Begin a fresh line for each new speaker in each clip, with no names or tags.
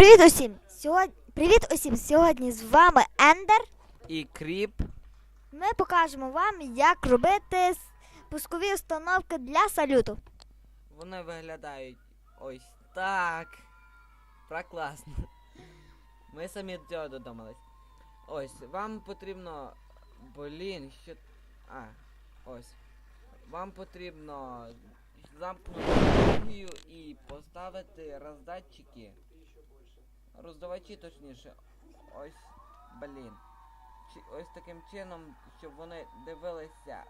Привіт усім! Сьогодні... Привіт усім! Сьогодні з вами Ендер.
І кріп.
Ми покажемо вам, як робити пускові установки для салюту.
Вони виглядають ось так. Прокласно. Ми самі до цього додумались. Ось, вам потрібно. Блін, що. А, ось. Вам потрібно замкнути і поставити роздатчики. Роздавачі точніше. Ось. Блін. Ось таким чином, щоб вони дивилися.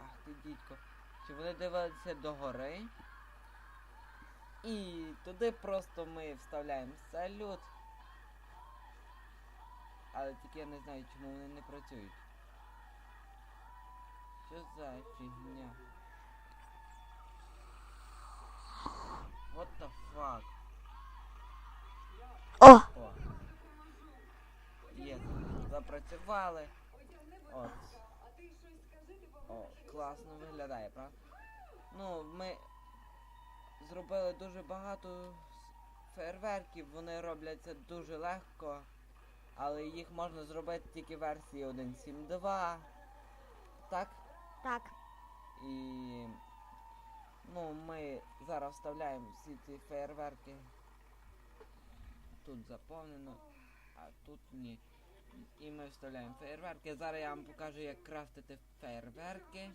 Ах ти дідько. Щоб вони дивилися догори. І туди просто ми вставляємо салют. Але тільки я не знаю, чому вони не працюють. Що за фігня? What the fuck?
О!
О. Є, запрацювали. От. О, класно виглядає, правда? Ну, ми зробили дуже багато фейерверків, вони робляться дуже легко, але їх можна зробити тільки в версії 1.7.2. Так?
Так.
І ну, ми зараз вставляємо всі ці фейерверки. Тут заповнено, а тут ні. І ми вставляємо фейерверки. Зараз я вам покажу, як крафтити фейерверки.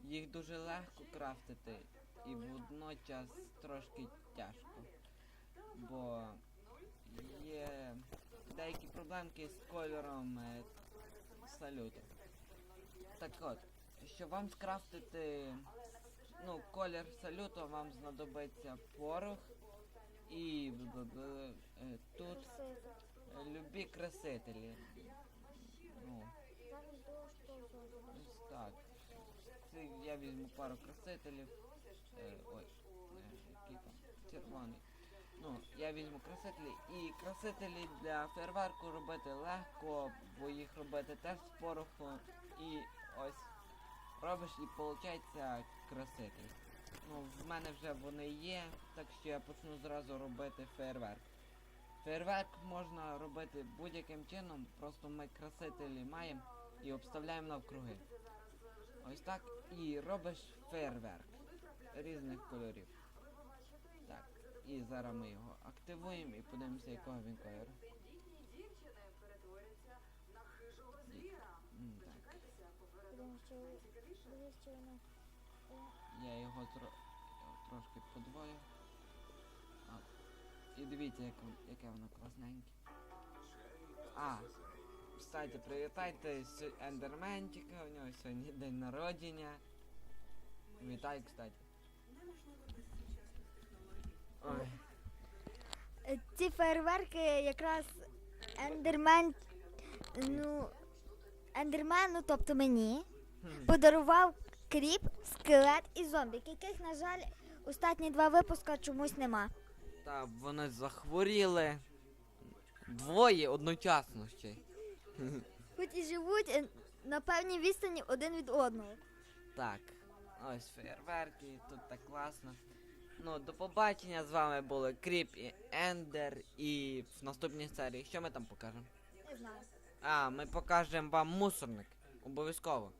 Їх дуже легко крафтити і водночас трошки тяжко. Бо є деякі проблемки з кольором е, салюту. Так от, щоб вам скрафтити ну, колір салюту, вам знадобиться порох і е, тут любі красителі. Ну, ось так. Це я візьму пару красителів. Е, ой, е, який там червоний. Ну, я візьму красителі і красителі для фейерверку робити легко, бо їх робити теж з пороху. І ось робиш і виходить краситель. Ну, в мене вже вони є, так що я почну зразу робити фейерверк. Фейерверк можна робити будь-яким чином, просто ми красителі маємо і обставляємо навкруги. Ось так і робиш фейерверк різних кольорів. Так, і зараз ми його активуємо і подивимося, якого він кольору. Я його тро... трошки подвою. І дивіться, як... вон- яке воно класненьке. А, кстати, привітайте ендерменчика, у нього сьогодні день народження. Вітай, кстати. Ой.
Е, Ці фейерверки якраз ендермен, ну, ендермену, тобто мені, подарував кріп, скелет і зомбі, яких, на жаль, останні два випуска чомусь нема.
Та вони захворіли. Двоє одночасно ще.
Хоч і живуть е, на певній відстані один від одного.
Так, ось фейерверки, тут так класно. Ну, до побачення з вами були Кріп і Ендер. І в наступній серії що ми там покажемо?
Не знаю.
А, ми покажемо вам мусорник. Обов'язково.